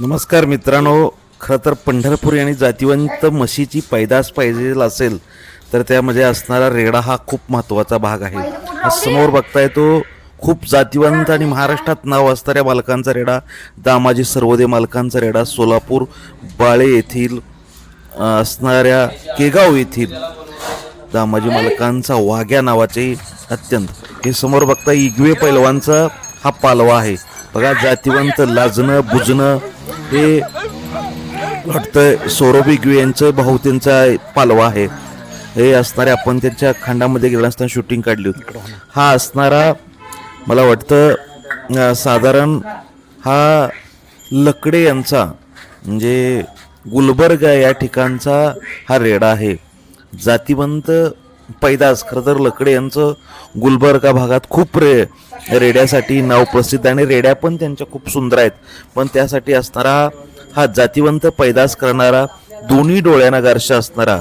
नमस्कार मित्रांनो खरं तर पंढरपूर आणि जातिवंत म्हशीची पैदास पाहिजे असेल तर त्यामध्ये असणारा रेडा हा खूप महत्त्वाचा भाग आहे. हा समोर बघताय तो खूप जातिवंत आणि महाराष्ट्रात नाव असणाऱ्या मालकांचा रेडा दामाजी सर्वोदय मालकांचा रेडा सोलापूर बाळे येथील असणाऱ्या केगाव येथील दामाजी मालकांचा वाघ्या नावाचे अत्यंत. हे समोर बघता इगवे पैलवांचा हा पालवा आहे. बघा जातिवंत लाजणं बुजणं हे वाटतं सौरभ इगवे यांचं भाऊ त्यांचा पालवा आहे. हे असणारे आपण त्यांच्या खंडामध्ये गेला असताना शूटिंग काढली होती. हा असणारा मला वाटतं साधारण हा लकडे यांचा म्हणजे गुलबर्ग या ठिकाणचा हा रेडा आहे. जातीवंत पैदास खरं तर लकडे यांचं गुलबर्गा भागात खूप रे रेड्यासाठी नाव प्रसिद्ध आणि रेड्या पण त्यांच्या खूप सुंदर आहेत. पण त्यासाठी असणारा हा जातिवंत पैदास करणारा दोन्ही डोळ्यांना गारशा असणारा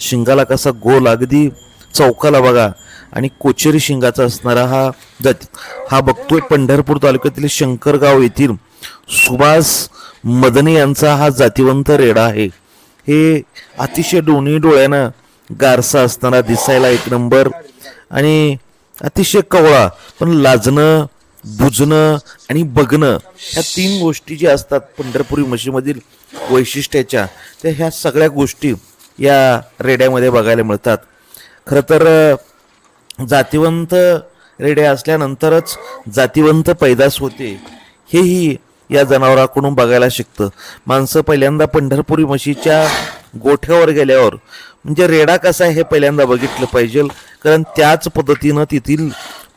शिंगाला कसा गोल अगदी चौकाला बघा. आणि कोचेरी शिंगाचा असणारा हा जाती हा बघतोय पंढरपूर तालुक्यातील शंकरगाव येथील सुभाष मदने यांचा हा जातिवंत रेडा आहे. हे अतिशय दोन्ही डोळ्यानं गारसा असताना दिसायला एक नंबर. आणि अतिशय कवळा पण लाजणं बुजणं आणि बघणं ह्या तीन गोष्टी ज्या असतात पंढरपुरी म्हशीमधील वैशिष्ट्याच्या त्या ह्या सगळ्या गोष्टी या रेड्यामध्ये बघायला मिळतात. खरं तर जातिवंत रेड्या असल्यानंतरच जातिवंत पैदास होते हेही या जनावराकडून बघायला शिकतं. माणसं पहिल्यांदा पंढरपुरी म्हशीच्या गोठ्यावर गेल्यावर म्हणजे रेडा कसा आहे हे पहिल्यांदा बघितलं पाहिजे कारण त्याच पद्धतीनं तेथील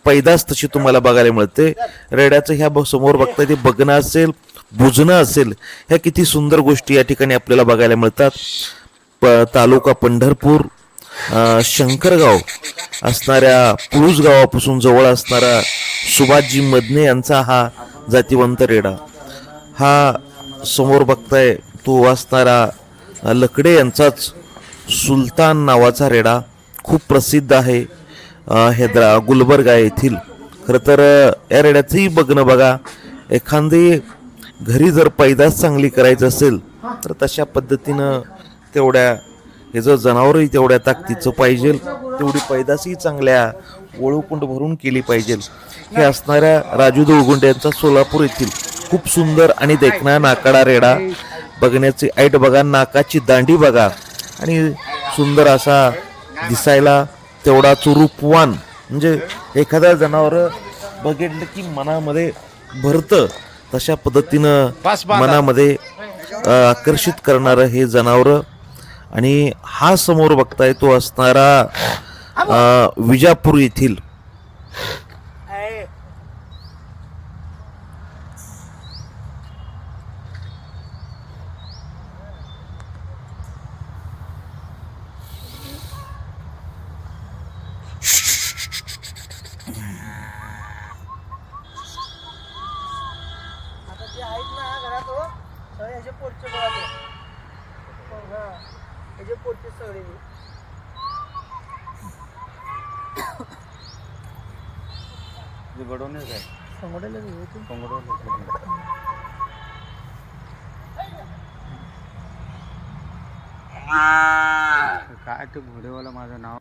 पैदास तशी तुम्हाला बघायला मिळते. रेड्याचं ह्या समोर बघता ते बघणं असेल बुजणं असेल ह्या किती सुंदर गोष्टी या ठिकाणी आपल्याला बघायला मिळतात. प तालुका पंढरपूर शंकरगाव असणाऱ्या पुरुष गावापासून जवळ असणारा सुभाषजी मदने यांचा हा जातिवंत रेडा. हा समोर बघताय तो असणारा लकडे यांचाच सुलतान नावाचा रेडा. खूप प्रसिद्ध आहे हैदरा गुलबर्गा येथील. खरं तर या रेड्याचंही बघणं बघा एखादी घरी जर पैदास चांगली करायचं असेल तर तशा पद्धतीनं तेवढ्या हे जर जनावरही तेवढ्या ताकदीचं पाहिजे तेवढी पैदासही चांगल्या ओळूकुंड भरून केली पाहिजे. हे असणाऱ्या राजू देवगुंड यांचा सोलापूर येथील खूप सुंदर आणि देखणा नाकाडा रेडा बघण्याची ऐट बघा नाकाची दांडी बघा आणि सुंदर असा दिसायला तेवढा रूपवान म्हणजे एखादा जनावर बघितलं की मनामध्ये भरतं तशा पद्धतीनं मनामध्ये आकर्षित करणारं हे जनावर. आणि हा समोर बघताय तो असणारा विजापूर येथील आता जे आहेत ना घरात हो सगळे ह्याचे पोटचे. हो, हा. ह्याचे पोटचे सगळे. काय ते घोडेवाला माझं नाव